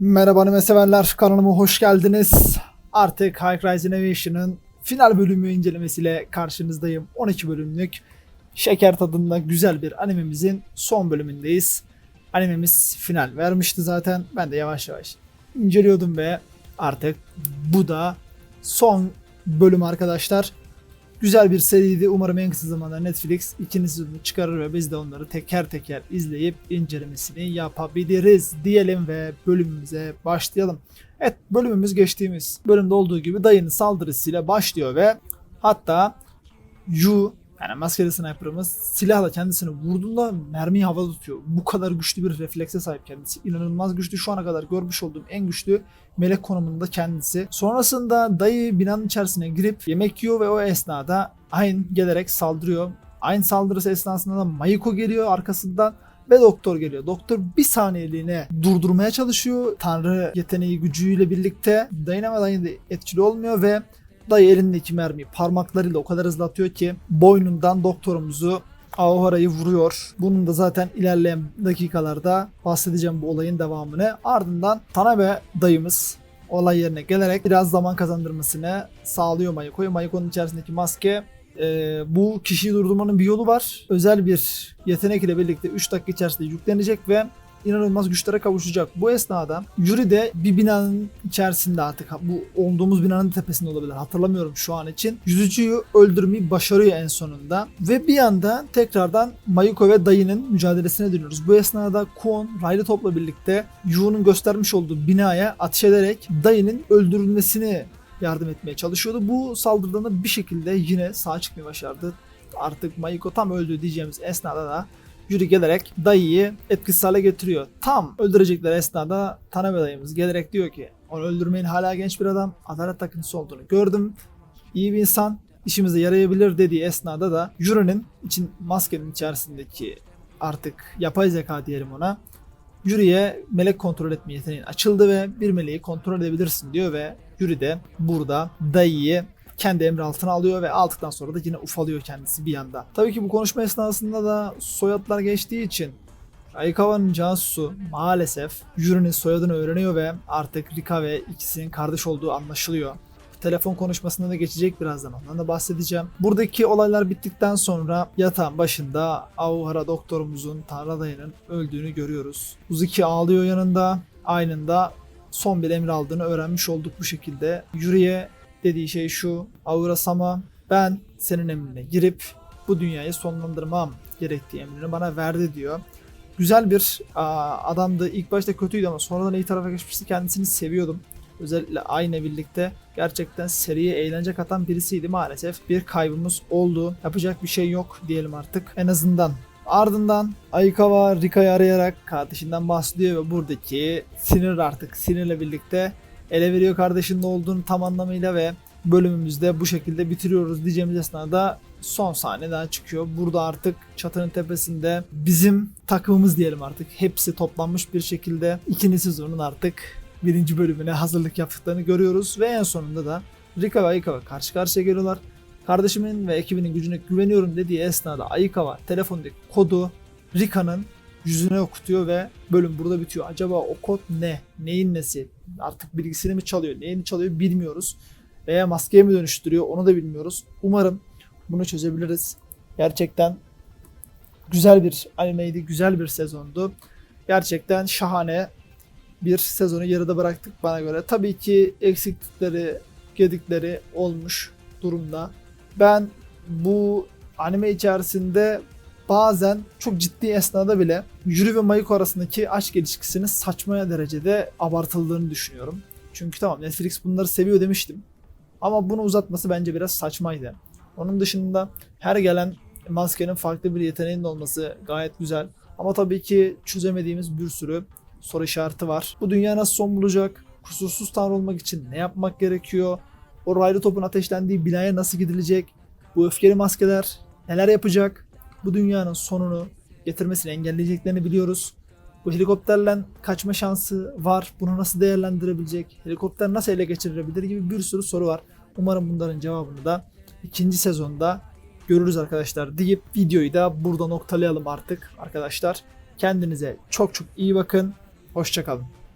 Merhaba anime severler kanalıma hoş geldiniz. Artık High Rise Innovation'ın final bölümü incelemesiyle karşınızdayım. 12 bölümlük şeker tadında güzel bir animemizin son bölümündeyiz. Animemiz final vermişti zaten. Ben de yavaş yavaş inceliyordum ve artık bu da son bölüm arkadaşlar. Güzel bir seriydi. Umarım en kısa zamanda Netflix ikinci sezonu çıkarır ve biz de onları teker teker izleyip incelemesini yapabiliriz diyelim ve bölümümüze başlayalım. Evet bölümümüz geçtiğimiz bölümde olduğu gibi dayının saldırısıyla başlıyor ve hatta Yu yani maskeli sniper'ımız silahla kendisini vurduğunda mermiyi havada tutuyor. Bu kadar güçlü bir reflekse sahip kendisi. İnanılmaz güçlü. Şu ana kadar görmüş olduğum en güçlü melek konumunda kendisi. Sonrasında dayı binanın içerisine girip yemek yiyor ve o esnada Ayn gelerek saldırıyor. Ayn saldırısı esnasında da Mayiko geliyor arkasından ve doktor geliyor. Doktor bir saniyeliğine durdurmaya çalışıyor. Tanrı yeteneği gücüyle birlikte da etkili olmuyor ve dayı elindeki mermiyi parmaklarıyla o kadar hızlı atıyor ki boynundan doktorumuzu Aohara'yı vuruyor. Bunun da zaten ilerleyen dakikalarda bahsedeceğim bu olayın devamını. Ardından Tanabe dayımız olay yerine gelerek biraz zaman kazandırmasını sağlıyor Mayuko'yu. Mayuko'nun içerisindeki maske e, bu kişiyi durdurmanın bir yolu var. Özel bir yetenek ile birlikte 3 dakika içerisinde yüklenecek ve inanılmaz güçlere kavuşacak. Bu esnada Yuri de bir binanın içerisinde artık bu olduğumuz binanın tepesinde olabilir hatırlamıyorum şu an için. Yüzücüyü öldürmeyi başarıyor en sonunda ve bir anda tekrardan Mayuko ve dayının mücadelesine dönüyoruz. Bu esnada Kwon Riley Top'la birlikte Yu'nun göstermiş olduğu binaya ateş ederek dayının öldürülmesini yardım etmeye çalışıyordu. Bu saldırıdan da bir şekilde yine sağ çıkmayı başardı. Artık Mayuko tam öldü diyeceğimiz esnada da Yuri gelerek dayıyı etkisiz hale getiriyor. Tam öldürecekler esnada Tanabe dayımız gelerek diyor ki onu öldürmeyin hala genç bir adam adalet takıntısı olduğunu gördüm. İyi bir insan işimize yarayabilir dediği esnada da Yuri'nin için maskenin içerisindeki artık yapay zeka diyelim ona Yuri'ye melek kontrol etme yeteneğin açıldı ve bir meleği kontrol edebilirsin diyor ve Yuri de burada dayıyı kendi emri altına alıyor ve aldıktan sonra da yine ufalıyor kendisi bir yanda. Tabii ki bu konuşma esnasında da soyadlar geçtiği için Ayikawa'nın casusu maalesef Yuri'nin soyadını öğreniyor ve artık Rika ve ikisinin kardeş olduğu anlaşılıyor. Telefon konuşmasında da geçecek birazdan ondan da bahsedeceğim. Buradaki olaylar bittikten sonra yatağın başında Aohara doktorumuzun Tanrı dayının öldüğünü görüyoruz. Uzuki ağlıyor yanında. Aynında son bir emir aldığını öğrenmiş olduk bu şekilde. Yuri'ye dediği şey şu. Aura Sama ben senin emrine girip bu dünyayı sonlandırmam gerektiği emrini bana verdi diyor. Güzel bir adamdı. İlk başta kötüydü ama sonradan iyi tarafa geçmişti. Kendisini seviyordum. Özellikle aynı birlikte gerçekten seriye eğlence katan birisiydi maalesef. Bir kaybımız oldu. Yapacak bir şey yok diyelim artık. En azından Ardından Aykawa Rika'yı arayarak kardeşinden bahsediyor ve buradaki sinir artık sinirle birlikte ele veriyor kardeşinin olduğunu tam anlamıyla ve bölümümüzde bu şekilde bitiriyoruz diyeceğimiz esnada son sahne daha çıkıyor. Burada artık çatının tepesinde bizim takımımız diyelim artık. Hepsi toplanmış bir şekilde ikinci sezonun artık birinci bölümüne hazırlık yaptıklarını görüyoruz. Ve en sonunda da Rika ve Aykawa karşı karşıya geliyorlar. Kardeşimin ve ekibinin gücüne güveniyorum dediği esnada Aykawa telefondaki kodu Rika'nın yüzüne okutuyor ve bölüm burada bitiyor. Acaba o kod ne? Neyin nesi? Artık bilgisini mi çalıyor? Neyini çalıyor bilmiyoruz. Veya maskeye mi dönüştürüyor onu da bilmiyoruz. Umarım bunu çözebiliriz. Gerçekten güzel bir animeydi, güzel bir sezondu. Gerçekten şahane bir sezonu yarıda bıraktık bana göre. Tabii ki eksiklikleri, gedikleri olmuş durumda. Ben bu anime içerisinde bazen çok ciddi esnada bile Yuri ve Mayuko arasındaki aşk ilişkisinin saçmaya derecede abartıldığını düşünüyorum. Çünkü tamam Netflix bunları seviyor demiştim. Ama bunu uzatması bence biraz saçmaydı. Onun dışında her gelen maskenin farklı bir yeteneğinin olması gayet güzel. Ama tabii ki çözemediğimiz bir sürü soru işareti var. Bu dünya nasıl son bulacak? Kusursuz tanrı olmak için ne yapmak gerekiyor? O raylı topun ateşlendiği binaya nasıl gidilecek? Bu öfkeli maskeler neler yapacak? Bu dünyanın sonunu getirmesini engelleyeceklerini biliyoruz. Bu helikopterle kaçma şansı var. Bunu nasıl değerlendirebilecek? Helikopter nasıl ele geçirilebilir gibi bir sürü soru var. Umarım bunların cevabını da ikinci sezonda görürüz arkadaşlar deyip videoyu da burada noktalayalım artık arkadaşlar. Kendinize çok çok iyi bakın. Hoşçakalın.